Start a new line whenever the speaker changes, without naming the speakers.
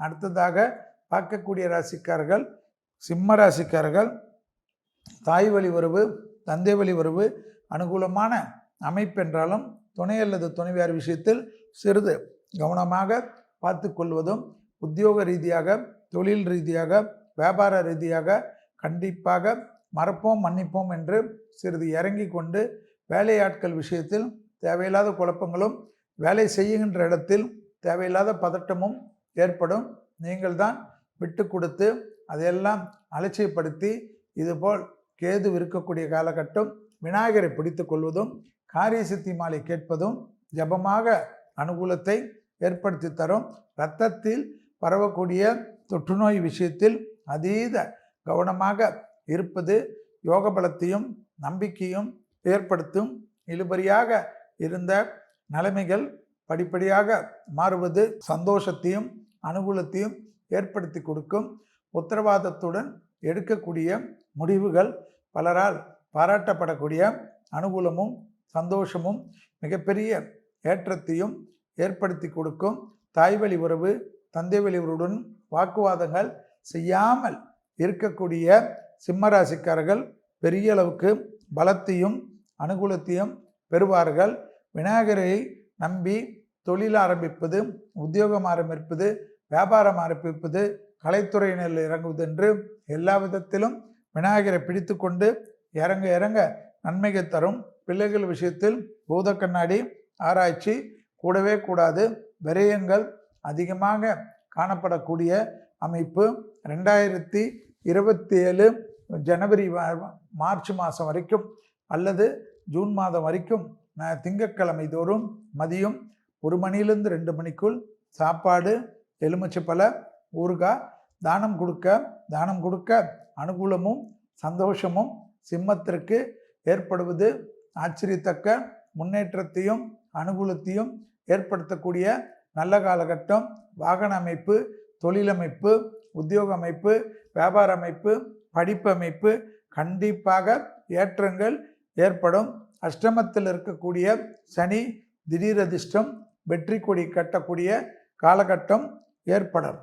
அடுத்ததாக பார்க்கக்கூடிய ராசிக்காரர்கள் சிம்ம ராசிக்காரர்கள் தாய் வழி உறவு தந்தை வழி உறவு அனுகூலமான அமைப்பென்றாலும் துணை அல்லது துணைவியார் விஷயத்தில் சிறிது கவனமாக பார்த்து கொள்வதும் உத்தியோக ரீதியாக தொழில் ரீதியாக வியாபார ரீதியாக கண்டிப்பாக மறப்போம் மன்னிப்போம் என்று சிறிது இறங்கி கொண்டு வேலையாட்கள் விஷயத்தில் தேவையில்லாத குழப்பங்களும் வேலை செய்யுகின்ற இடத்தில் தேவையில்லாத பதட்டமும் ஏற்படும். நீங்கள்தான் விட்டு கொடுத்து அதையெல்லாம் அலட்சியப்படுத்தி இதுபோல் கேது இருக்கக்கூடிய காலகட்டம் விநாயகரை பிடித்து கொள்வதும் காரியசித்தி மாலை கேட்பதும் ஜபமாக அனுகூலத்தை ஏற்படுத்தி தரும். இரத்தத்தில் பரவக்கூடிய தொற்றுநோய் விஷயத்தில் அதீத கவனமாக இருப்பது யோக பலத்தையும் நம்பிக்கையும் ஏற்படுத்தும். இழுபறியாக இருந்த நிலைமைகள் படிப்படியாக மாறுவது சந்தோஷத்தையும் அனுகூலத்தையும் ஏற்படுத்தி கொடுக்கும். உத்தரவாதத்துடன் எடுக்கக்கூடிய முடிவுகள் பலரால் பாராட்டப்படக்கூடிய அனுகூலமும் சந்தோஷமும் மிகப்பெரிய ஏற்றத்தையும் ஏற்படுத்தி கொடுக்கும். தாய்வழி உறவு தந்தைவழி உறவுடன் வாக்குவாதங்கள் செய்யாமல் இருக்கக்கூடிய சிம்மராசிக்காரர்கள் பெரிய அளவுக்கு பலத்தையும் அனுகூலத்தையும் பெறுவார்கள். விநாயகரை நம்பி தொழில் ஆரம்பிப்பது உத்தியோகம் ஆரம்பிப்பது வியாபாரம் ஆரம்பிப்பது கலைத்துறையினரில் இறங்குவது என்று எல்லா விதத்திலும் விநாயகரை பிடித்து கொண்டு இறங்க இறங்க நன்மைகள் தரும். பிள்ளைகள் விஷயத்தில் பூத கண்ணாடி ஆராய்ச்சி கூடவே கூடாது. விரயங்கள் அதிகமாக காணப்படக்கூடிய அமைப்பு. ரெண்டாயிரத்தி இருபத்தி ஏழு ஜனவரி வ- மார்ச் மாதம் வரைக்கும் அல்லது ஜூன் மாதம் வரைக்கும் நான் திங்கட்கிழமை தோறும் மதியம் ஒரு மணிலேருந்து ரெண்டு மணிக்குள் சாப்பாடு எலுமிச்சப்பழ ஊறுகாய் தானம் கொடுக்க தானம் கொடுக்க அனுகூலமும் சந்தோஷமும் சிம்மத்திற்கு ஏற்படுவது ஆச்சரியத்தக்க முன்னேற்றத்தையும் அனுகூலத்தையும் ஏற்படுத்தக்கூடிய நல்ல காலகட்டம் வாகன அமைப்பு தொழிலமைப்பு உத்தியோக அமைப்பு வியாபார அமைப்பு படிப்பு அமைப்பு கண்டிப்பாக ஏற்றங்கள் ஏற்படும். அஷ்டமத்தில் இருக்கக்கூடிய சனி திடீரதிர்ஷ்டம் வெற்றி கொடி கட்டக்கூடிய காலகட்டம் ஏற்படும்